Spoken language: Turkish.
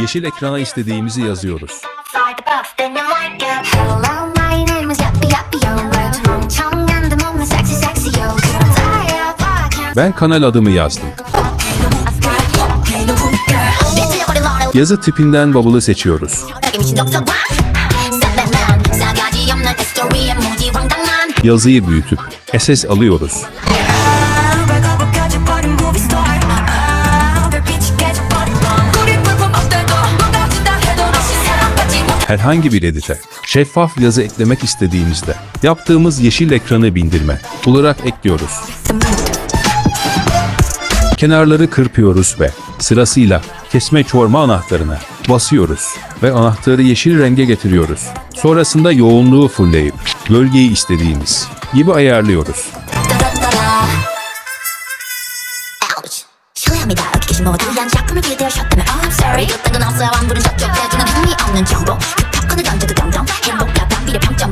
Yeşil ekrana istediğimizi yazıyoruz. Ben kanal adımı yazdım. Yazı tipinden bubble'ı seçiyoruz. Yazıyı büyütüp SS alıyoruz. Herhangi bir edite şeffaf yazı eklemek istediğimizde yaptığımız yeşil ekranı bindirme olarak ekliyoruz. Kenarları kırpıyoruz ve sırasıyla kesme çoğurma anahtarına basıyoruz ve anahtarı yeşil renge getiriyoruz. Sonrasında yoğunluğu fullleyip gölgeyi istediğimiz gibi ayarlıyoruz. 따라따라. Ouch. 실례합니다. 여기 계신 모두 양 작품을 기대하셨다면 oh, I'm sorry. 그딴 건 없어요. 안 부른 저쪽 해주는 흥미 없는 정보. 어느 강자도 당당 행복과 담비의 평점